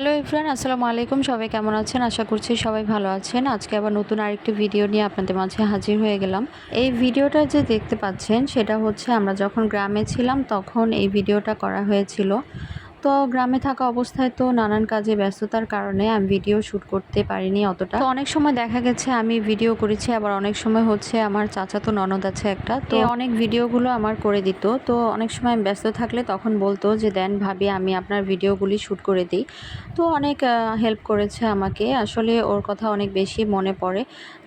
Hello ইফরান আসসালামু আলাইকুম। সবাই কেমন আছেন? আশা করছি সবাই ভালো আছেন। আজকে আবার নতুন আরেকটি ভিডিও নিয়ে আপনাদের মাঝে হাজির হয়ে গেলাম। এই ভিডিওটা যে দেখতে পাচ্ছেন, সেটা হচ্ছে আমরা যখন গ্রামে ছিলাম, তখন এই ভিডিওটা করা হয়েছিল। তো গ্রামে থাকা অবস্থায় তো নানান কাজে ব্যস্ততার কারণে আমি ভিডিও শ্যুট করতে পারিনি অতটা। তো অনেক সময় দেখা গেছে আমি ভিডিও করেছি আবার অনেক সময় হচ্ছে আমার চাচা তো ননদ আছে একটা তো অনেক ভিডিওগুলো আমার করে দিত। তো অনেক সময় আমি ব্যস্ত থাকলে তখন বলতো যে দেন ভাবি আমি আপনার ভিডিওগুলি শ্যুট করে দিই। তো অনেক হেল্প করেছে আমাকে। আসলে ওর কথা অনেক বেশি মনে পড়ে।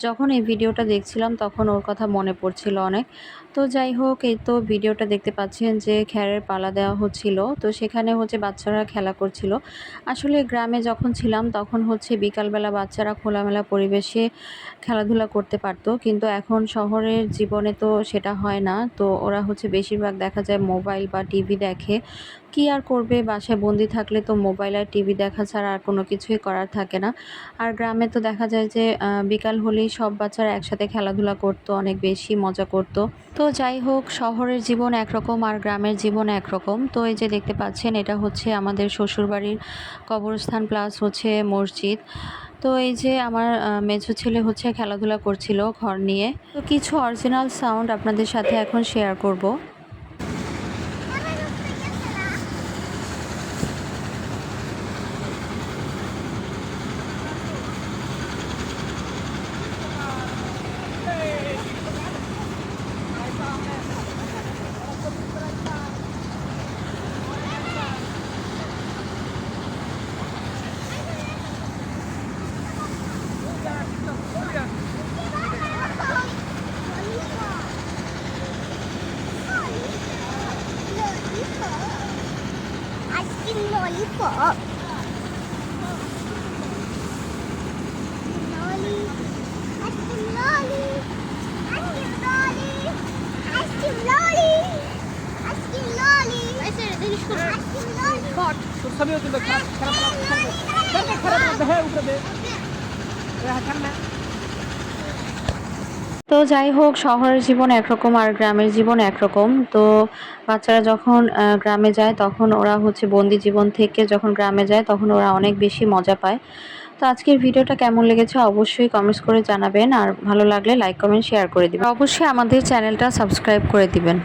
যখন এই ভিডিওটা দেখছিলাম তখন ওর কথা মনে পড়ছিল অনেক। তো যাই হোক এই তো ভিডিওটা দেখতে পাচ্ছেন যে খ্যারের পালা দেওয়া হচ্ছিল। তো সেখানে হচ্ছে বাচ্চারা খেলা করছিল। আসলে গ্রামে যখন ছিলাম তখন হচ্ছে বিকালবেলা বাচ্চারা খোলামেলা পরিবেশে খেলাধুলা করতে পারতো। কিন্তু এখন শহরের জীবনে তো সেটা হয় না। তো ওরা হচ্ছে বেশিরভাগ দেখা যায় মোবাইল বা টিভি দেখে। কি আর করবে? বাসায় বন্দি থাকলে তো মোবাইল আর টিভি দেখা ছাড়া আর কোনো কিছুই করার থাকে না। আর গ্রামে তো দেখা যায় যে বিকাল হলেই সব বাচ্চারা একসাথে খেলাধুলা করতো, অনেক বেশি মজা করত। তো যাই হোক, শহরের জীবন একরকম আর গ্রামের জীবন একরকম। তো এই যে দেখতে পাচ্ছেন, এটা হচ্ছে আমাদের শ্বশুরবাড়ির কবরস্থান প্লাস হচ্ছে মসজিদ। তো এই যে আমার মেজো ছেলে হচ্ছে খেলাধুলা করছিল ঘর নিয়ে। তো কিছু অরিজিনাল সাউন্ড আপনাদের সাথে এখন শেয়ার করব Ice cream lollipop. Lolly. Ice cream lolly. Ice cream lolly. Ice cream lolly. Ice cream lolly. Ice cream lolly. Shot তোর ছবিও তুলবে খারাপ খারাপ খারাপ খারাপ খারাপ দে হ্যাঁ উপরে দে হ্যাঁ সামনে তো যাই হোক, শহরের জীবন একরকম আর গ্রামের জীবন একরকম। তো বাচ্চারা যখন গ্রামে যায়, তখন ওরা হচ্ছে বন্দি জীবন থেকে যখন গ্রামে যায়, তখন ওরা অনেক বেশি মজা পায়। তো আজকের ভিডিওটা কেমন লেগেছে অবশ্যই কমেন্টস করে জানাবেন। আর ভালো লাগলে লাইক কমেন্ট শেয়ার করে দিবেন। অবশ্যই আমাদের চ্যানেলটা সাবস্ক্রাইব করে দিবেন।